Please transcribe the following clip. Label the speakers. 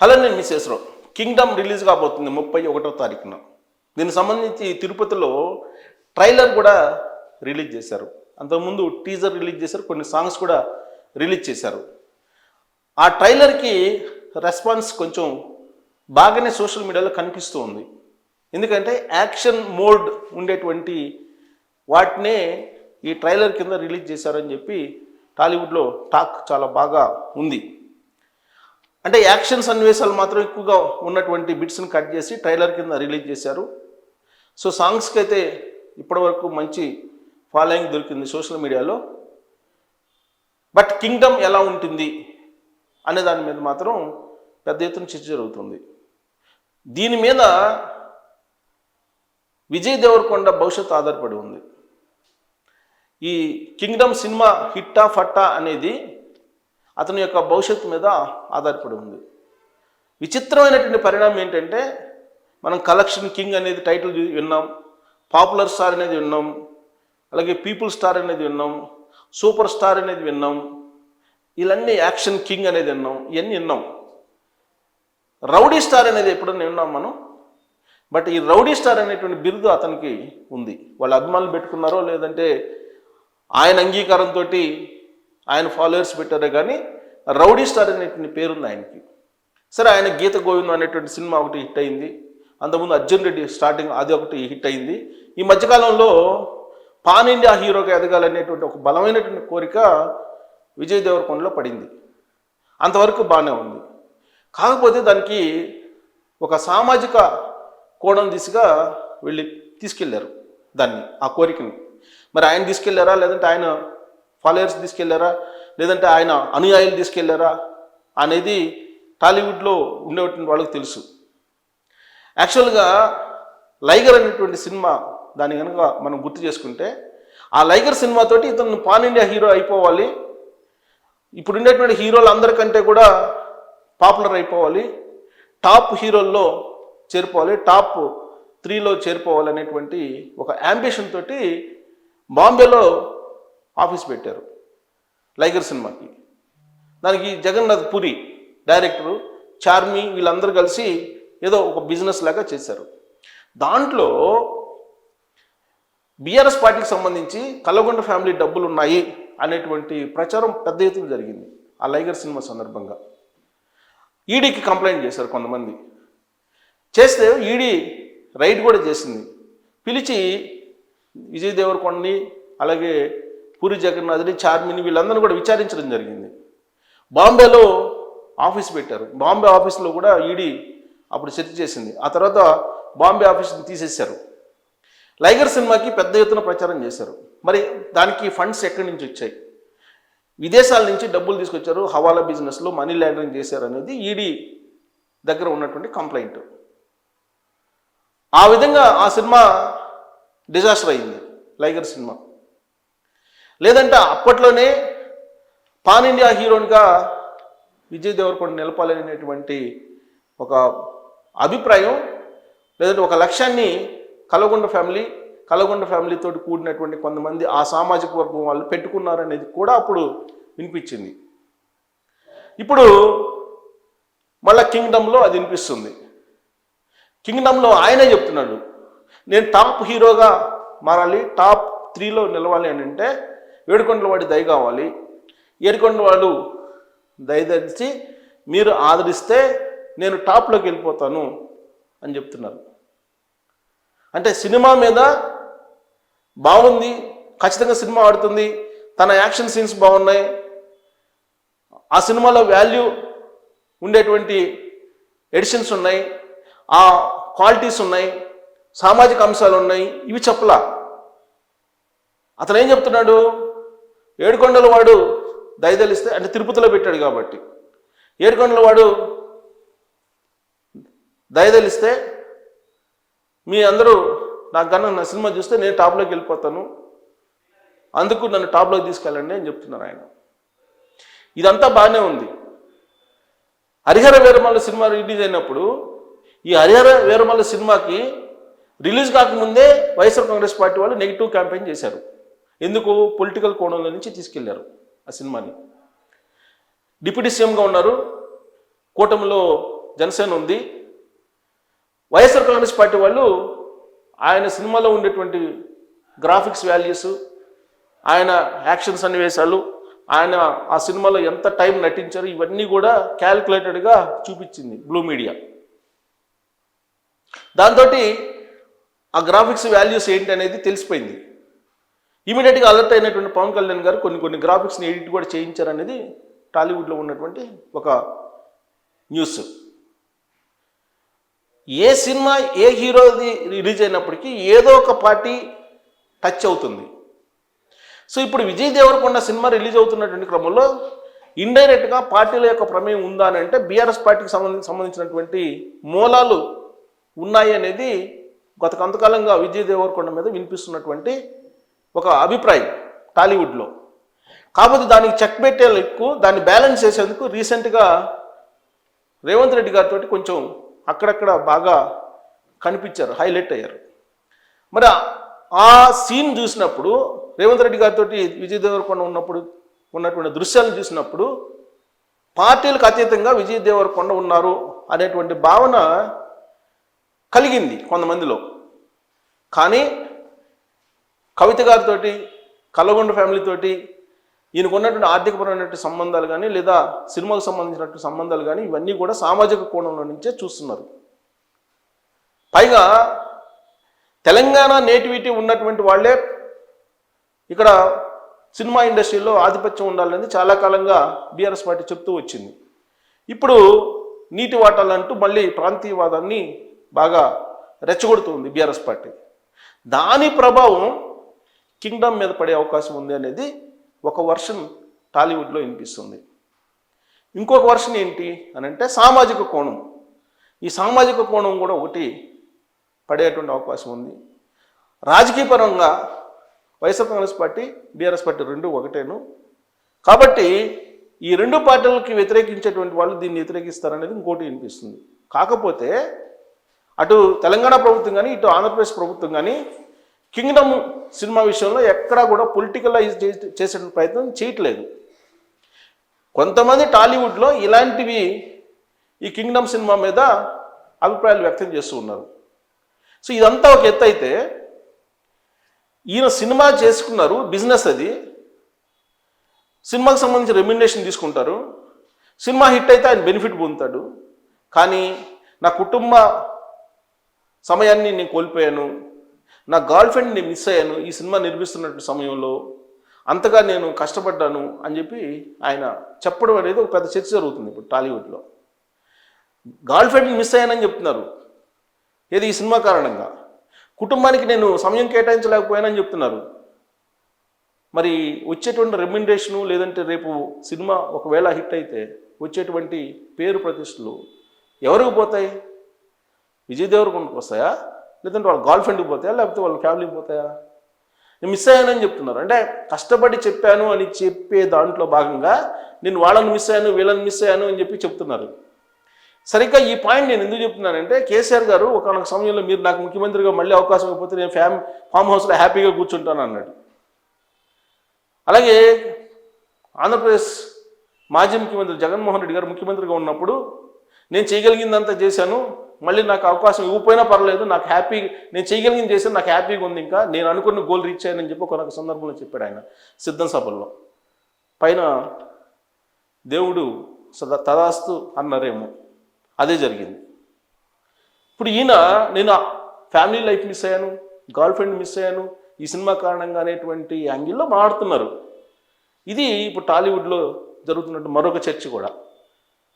Speaker 1: Hello నేను మిస్సెస్రావు Kingdom release కాబోతుంది ముప్పై ఒకటో తారీఖున. దీనికి సంబంధించి తిరుపతిలో ట్రైలర్ కూడా రిలీజ్ చేశారు. అంతకుముందు టీజర్ రిలీజ్ చేశారు కొన్ని సాంగ్స్ కూడా రిలీజ్ చేశారు. ఆ ట్రైలర్కి రెస్పాన్స్ కొంచెం బాగానే సోషల్ మీడియాలో కనిపిస్తూ ఉంది. ఎందుకంటే యాక్షన్ మోడ్ ఉండేటువంటి వాటినే ఈ ట్రైలర్ కింద రిలీజ్ చేశారని చెప్పి టాలీవుడ్లో టాక్ చాలా బాగా ఉంది. అంటే యాక్షన్ సన్నివేశాలు మాత్రం ఎక్కువగా ఉన్నటువంటి బిట్స్ని కట్ చేసి ట్రైలర్ కింద రిలీజ్ చేశారు. సో సాంగ్స్కి అయితే ఇప్పటివరకు మంచి ఫాలోయింగ్ దొరికింది సోషల్ మీడియాలో. బట్ కింగ్డమ్ ఎలా ఉంటుంది అనే దాని మీద మాత్రం పెద్ద ఎత్తున చర్చ జరుగుతుంది. దీని మీద విజయ్ దేవరకొండ భవిష్యత్తు ఆధారపడి ఉంది. ఈ కింగ్డమ్ సినిమా హిట్టా ఫట్టా అనేది అతని యొక్క భవిష్యత్తు మీద ఆధారపడి ఉంది. విచిత్రమైనటువంటి పరిణామం ఏంటంటే మనం కలెక్షన్ కింగ్ అనేది టైటిల్ విన్నాం పాపులర్ స్టార్ అనేది విన్నాం అలాగే పీపుల్ స్టార్ అనేది విన్నాం సూపర్ స్టార్ అనేది విన్నాం ఇలాన్ని యాక్షన్ కింగ్ అనేది విన్నాం ఇవన్నీ విన్నాం. రౌడీ స్టార్ అనేది ఎప్పుడన్నా విన్నాం మనం? బట్ ఈ రౌడీ స్టార్ అనేటువంటి బిరుదు అతనికి ఉంది. వాళ్ళ అభిమానులు పెట్టుకున్నారో లేదంటే ఆయన అంగీకారంతో ఆయన ఫాలోయర్స్ పెట్టారే కానీ రౌడీ స్టార్ అనేటువంటి పేరుంది ఆయనకి. సరే ఆయన గీత గోవిందం అనేటువంటి సినిమా ఒకటి హిట్ అయింది. అంతకుముందు అర్జున్ రెడ్డి స్టార్టింగ్ అది ఒకటి హిట్ అయింది. ఈ మధ్యకాలంలో పాన్ ఇండియా హీరోగా ఎదగాలనేటువంటి ఒక బలమైనటువంటి కోరిక విజయ్ దేవరకొండలో పడింది. అంతవరకు బాగానే ఉంది. కాకపోతే దానికి ఒక సామాజిక కోణం దిశగా వెళ్ళి తీసుకెళ్ళారు దాన్ని ఆ కోరికని. మరి ఆయన తీసుకెళ్ళారా? లేదంటే ఆయన ఫాలోయర్స్ తీసుకెళ్ళారా? లేదంటే ఆయన అనుయాయులు తీసుకెళ్ళారా? అనేది టాలీవుడ్లో ఉండేటువంటి వాళ్ళకి తెలుసు. యాక్చువల్గా లైగర్ అనేటువంటి సినిమా దాన్ని కనుక మనం గుర్తు చేసుకుంటే ఆ లైగర్ సినిమాతోటి ఇతను పాన్ ఇండియా హీరో అయిపోవాలి. ఇప్పుడు ఉండేటువంటి హీరోలు అందరికంటే కూడా పాపులర్ అయిపోవాలి. టాప్ హీరోల్లో చేరిపోవాలి. టాప్ త్రీలో చేరిపోవాలి అనేటువంటి ఒక యాంబిషన్ తోటి బాంబేలో ఆఫీస్ పెట్టారు. లైగర్ సినిమాకి. దానికి జగన్నాథ్ పురి డైరెక్టరు చార్మి వీళ్ళందరూ కలిసి ఏదో ఒక బిజినెస్ లాగా చేశారు. దాంట్లో బీఆర్ఎస్ పార్టీకి సంబంధించి కల్లగొండ ఫ్యామిలీ డబ్బులు ఉన్నాయి అనేటువంటి ప్రచారం పెద్ద ఎత్తున జరిగింది ఆ లైగర్ సినిమా సందర్భంగా. ఈడీకి కంప్లైంట్ చేశారు కొంతమంది. చేస్తే ఈడీ రైడ్ కూడా చేసింది. పిలిచి విజయ్ దేవరకొండని అలాగే పూరి జగన్నాథ్ని చార్మిని వీళ్ళందరినీ కూడా విచారించడం జరిగింది. బాంబేలో ఆఫీస్ పెట్టారు. బాంబే ఆఫీస్లో కూడా ఈడీ అప్పుడు చర్చ చేసింది. ఆ తర్వాత బాంబే ఆఫీస్ని తీసేశారు. లైగర్ సినిమాకి పెద్ద ఎత్తున ప్రచారం చేశారు. మరి దానికి ఫండ్స్ ఎక్కడి నుంచి వచ్చాయి? విదేశాల నుంచి డబ్బులు తీసుకొచ్చారు. హవాలా బిజినెస్లో మనీ ల్యాండరింగ్ చేశారు అనేది ఈడీ దగ్గర ఉన్నటువంటి కంప్లైంట్. ఆ విధంగా ఆ సినిమా డిజాస్టర్ అయింది. లైగర్ సినిమా. లేదంటే అప్పట్లోనే పాన్ ఇండియా హీరోనిగా విజయ్ దేవరకొండ నిలపాలనేటువంటి ఒక అభిప్రాయం లేదంటే ఒక లక్ష్యాన్ని కలగొండ ఫ్యామిలీ కలగొండ ఫ్యామిలీతో కూడినటువంటి కొంతమంది ఆ సామాజిక వర్గం వాళ్ళు పెట్టుకున్నారనేది కూడా అప్పుడు వినిపించింది. ఇప్పుడు మళ్ళా కింగ్డమ్లో అది వినిపిస్తుంది. కింగ్డమ్లో ఆయనే చెప్తున్నాడు నేను టాప్ హీరోగా మారాలి టాప్ త్రీలో నిలవాలి అని అంటే ఏడుకొండల వాడి దయ కావాలి. ఏడుకొండల వాడు దయదలిచి మీరు ఆదరిస్తే నేను టాప్లోకి వెళ్ళిపోతాను అని చెప్తున్నారు. అంటే సినిమా మీద బాగుంది ఖచ్చితంగా సినిమా ఆడుతుంది తన యాక్షన్ సీన్స్ బాగున్నాయి ఆ సినిమాలో వాల్యూ ఉండేటువంటి ఎడిషన్స్ ఉన్నాయి ఆ క్వాలిటీస్ ఉన్నాయి సామాజిక అంశాలు ఉన్నాయి ఇవి చెప్పలా. అతను ఏం చెప్తున్నాడు? ఏడుకొండల వాడు దయదలిస్తే అంటే తిరుపతిలో పెట్టాడు కాబట్టి. ఏడుకొండల వాడు దయదలిస్తే మీ అందరూ నాకు కన్నా నా సినిమా చూస్తే నేను టాప్లోకి వెళ్ళిపోతాను. అందుకు నన్ను టాప్లోకి తీసుకెళ్ళండి అని చెప్తున్నారు ఆయన. ఇదంతా బాగానే ఉంది. హరిహర వీరమల్ల సినిమా రిలీజ్ అయినప్పుడు ఈ హరిహర వీరమల్ల సినిమాకి రిలీజ్ కాకముందే వైఎస్ఆర్ కాంగ్రెస్ పార్టీ వాళ్ళు నెగిటివ్ క్యాంపెయిన్ చేశారు. ఎందుకు పొలిటికల్ కోణంలో నుంచి తీసుకెళ్ళారు ఆ సినిమాని? డిప్యూటీ సీఎంగా ఉన్నారు. కూటమిలో జనసేన ఉంది. వైఎస్ఆర్ కాంగ్రెస్ పార్టీ వాళ్ళు ఆయన సినిమాలో ఉండేటువంటి గ్రాఫిక్స్ వాల్యూస్ ఆయన యాక్షన్ సన్నివేశాలు ఆయన ఆ సినిమాలో ఎంత టైం నటించారు ఇవన్నీ కూడా క్యాల్కులేటెడ్గా చూపించింది బ్లూ మీడియా. దాంతో ఆ గ్రాఫిక్స్ వాల్యూస్ ఏంటి అనేది తెలిసిపోయింది. ఇమీడియట్గా అలర్ట్ అయినటువంటి పవన్ కళ్యాణ్ గారు కొన్ని కొన్ని గ్రాఫిక్స్ని ఎడిట్ కూడా చేయించారనేది టాలీవుడ్లో ఉన్నటువంటి ఒక న్యూస్ ఏ సినిమా ఏ హీరోది రిలీజ్ అయినప్పటికీ ఏదో ఒక పార్టీ టచ్ అవుతుంది. సో ఇప్పుడు విజయ్ దేవరకొండ సినిమా రిలీజ్ అవుతున్నటువంటి క్రమంలో ఇండైరెక్ట్గా పార్టీల యొక్క ప్రమేయం ఉందా అని అంటే బీఆర్ఎస్ పార్టీకి సంబంధించి సంబంధించినటువంటి మూలాలు ఉన్నాయి అనేది గత కొంతకాలంగా విజయ్ దేవరకొండ మీద వినిపిస్తున్నటువంటి ఒక అభిప్రాయం టాలీవుడ్లో. కాకపోతే దానికి చెక్ పెట్టేందుకు దాన్ని బ్యాలెన్స్ చేసేందుకు రీసెంట్గా రేవంత్ రెడ్డి గారితో కొంచెం అక్కడక్కడ బాగా కనిపించారు హైలైట్ అయ్యారు. మరి ఆ- సీన్ చూసినప్పుడు రేవంత్ రెడ్డి గారితో విజయ్ దేవరకొండ ఉన్నప్పుడు ఉన్నటువంటి దృశ్యాలను చూసినప్పుడు పార్టీలకు అతీతంగా విజయ్ దేవరకొండ ఉన్నారు అనేటువంటి భావన కలిగింది కొంతమందిలో. కానీ కవిత గారితోటి కల్లగొండ ఫ్యామిలీతోటి ఈయనకున్నటువంటి ఆర్థికపరమైనటువంటి సంబంధాలు కానీ లేదా సినిమాకు సంబంధించినటువంటి సంబంధాలు కానీ ఇవన్నీ కూడా సామాజిక కోణంలో నుంచే చూస్తున్నారు. పైగా తెలంగాణ నేటివిటీ ఉన్నటువంటి వాళ్ళే ఇక్కడ సినిమా ఇండస్ట్రీలో ఆధిపత్యం ఉండాలని చాలా కాలంగా బీఆర్ఎస్ పార్టీ చెప్తూ వచ్చింది. ఇప్పుడు నీటి వాటాలంటూ మళ్ళీ ప్రాంతీయవాదాన్ని బాగా రెచ్చగొడుతుంది బీఆర్ఎస్ పార్టీ. దాని ప్రభావం కింగ్డమ్ మీద పడే అవకాశం ఉంది అనేది ఒక వర్షన్ టాలీవుడ్లో వినిపిస్తుంది. ఇంకొక వర్షన్ ఏంటి అని అంటే సామాజిక కోణం. ఈ సామాజిక కోణం కూడా ఒకటి పడేటువంటి అవకాశం ఉంది. రాజకీయపరంగా YSR Congress party BRS party రెండు ఒకటేను. కాబట్టి ఈ రెండు పార్టీలకి వ్యతిరేకించేటువంటి వాళ్ళు దీన్ని వ్యతిరేకిస్తారనేది ఇంకోటి వినిపిస్తుంది. కాకపోతే అటు తెలంగాణ ప్రభుత్వం కానీ ఇటు ఆంధ్రప్రదేశ్ ప్రభుత్వం కానీ కింగ్డమ్ సినిమా విషయంలో ఎక్కడా కూడా పొలిటికలైజ్ చేసే ప్రయత్నం చేయట్లేదు. కొంతమంది టాలీవుడ్లో ఇలాంటివి ఈ కింగ్డమ్ సినిమా మీద అభిప్రాయాలు వ్యక్తం చేస్తూ ఉన్నారు. సో ఇదంతా ఒక ఎత్తు అయితే ఈయన సినిమా చేసుకున్నారు బిజినెస్ అది. సినిమాకి సంబంధించి రెమ్యునేషన్ తీసుకుంటారు. సినిమా హిట్ అయితే ఆయన బెనిఫిట్ పొందుతాడు. కానీ నా కుటుంబ సమయాన్ని నేను కోల్పోయాను. నా గర్ల్ ఫ్రెండ్ని మిస్ అయ్యాను ఈ సినిమా నిర్మిస్తున్నట్టు సమయంలో అంతగా నేను కష్టపడ్డాను అని చెప్పి ఆయన చెప్పడం అనేది ఒక పెద్ద చర్చ జరుగుతుంది ఇప్పుడు టాలీవుడ్లో. గర్ల్ ఫ్రెండ్ని మిస్ అయ్యానని చెప్తున్నారు. ఏది ఈ సినిమా కారణంగా? కుటుంబానికి నేను సమయం కేటాయించలేకపోయానని చెప్తున్నారు. మరి వచ్చేటువంటి రెమ్యునరేషను లేదంటే రేపు సినిమా ఒకవేళ హిట్ అయితే వచ్చేటువంటి పేరు ప్రతిష్టలు ఎవరికి పోతాయి? విజయ్ దేవరకొండకు వస్తాయా? లేదంటే వాళ్ళ గర్ల్ ఫ్రెండ్కి పోతాయా? లేకపోతే వాళ్ళ ఫ్యామిలీకి పోతాయా? నేను మిస్ అయ్యానని చెప్తున్నారు. అంటే కష్టపడి చెప్పాను అని చెప్పే దాంట్లో భాగంగా నేను వాళ్ళని మిస్ అయ్యాను వీళ్ళని మిస్ అయ్యాను అని చెప్పి చెప్తున్నారు. సరిగ్గా ఈ పాయింట్ నేను ఎందుకు చెప్తున్నానంటే కేసీఆర్ గారు ఒకనొక సమయంలో మీరు నాకు ముఖ్యమంత్రిగా మళ్ళీ అవకాశం ఇవ్వకపోతే నేను ఫ్యామ్ ఫామ్ హౌస్లో హ్యాపీగా కూర్చుంటాను అన్నాడు. అలాగే ఆంధ్రప్రదేశ్ మాజీ ముఖ్యమంత్రి జగన్మోహన్ రెడ్డి గారు ముఖ్యమంత్రిగా ఉన్నప్పుడు నేను చేయగలిగిందంతా చేశాను. మళ్ళీ నాకు అవకాశం ఇవ్వకపోయినా పర్లేదు నాకు హ్యాపీ నేను చేయగలిగింది చేసి నాకు హ్యాపీగా ఉంది ఇంకా. నేను అనుకున్న గోల్ రీచ్ అయ్యానని చెప్పి ఒక సందర్భంలో చెప్పాడు ఆయన సిద్ధం సభల్లో. పైన దేవుడు సదా తదాస్తు అన్నారేమో. అదే జరిగింది. ఇప్పుడు ఈయన నేను ఫ్యామిలీ లైఫ్ మిస్ అయ్యాను గర్ల్ ఫ్రెండ్ మిస్ అయ్యాను ఈ సినిమా కారణంగా అనేటువంటి యాంగిల్లో మాట్లాడుతున్నారు. ఇది ఇప్పుడు టాలీవుడ్లో జరుగుతున్నట్టు మరొక చర్చ కూడా.